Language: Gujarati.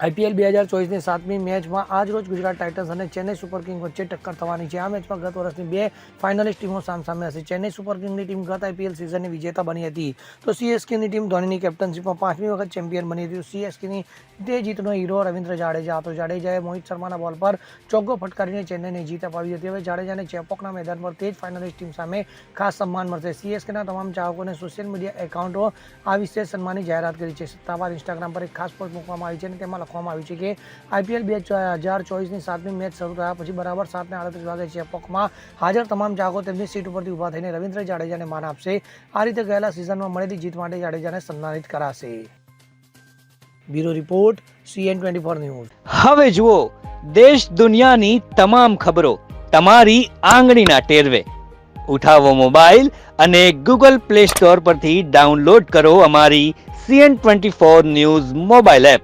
આઈપીએલ બે હજાર ચોવીસની સાતમી મેચમાં આજ રોજ ગુજરાત ટાઇટન્સ અને ચેન્નઈ સુપર કિંગ વચ્ચે ટક્કર થવાની છે. આ મેચમાં ગત વર્ષની બે ફાઇનલિસ્ટ ટીમો સામસામે હશે. ચેન્નઈ સુપર કિંગની ટીમ ગત આઈપીએલ સિઝનની વિજેતા બની હતી. તો સીએસકેની ટીમ ધોનીની કેપ્ટનશીપમાં પાંચમી વખત ચેમ્પિયન બની હતી. સીએસકેની તે જીતનો હીરો રવિન્દ્ર જાડેજા હતો. જાડેજાએ મોહિત શર્માના બોલ પર ચોગ્ગો ફટકારીને ચેન્નઈને જીત અપાવી હતી. હવે જાડેજાને ચેપોકના મેદાન પર તે જ ફાઇનલિસ્ટ ટીમ સામે ખાસ સન્માન મળશે. સીએસકેના તમામ ચાહકોને સોશિયલ મીડિયા એકાઉન્ટો આ વિશે સન્માનની જાહેરાત કરી છે. સત્તાવાર ઇન્સ્ટાગ્રામ પર એક ખાસ પોસ્ટ મૂકવામાં આવી છે અને તેમાં લખવામાં આવ્યું છે કે આઈપીએલ બે હજાર ચોવીસની સાતમી મેચ શરૂ થયા પછી બરાબર સાતને આડત્રીસ વાગે ચેપોકમાં હાજર તમામ ચાહકો તેમની સીટ ઉપરથી ઊભા થઈને રવિન્દ્ર જાડેજાને માન આપશે. આ રીતે ગયેલા સિઝનમાં મળેલી જીત માટે જાડેજાને સન્માનિત કરાશે. Bureau report, CN twenty four news. હવે જુઓ, દેશ દુનિયાની તમામ ખબરો તમારી આંગળીના ટેરવે. ઉઠાવો મોબાઈલ અને ગૂગલ પ્લે સ્ટોર પરથી ડાઉનલોડ કરો અમારી CN twenty four news mobile app.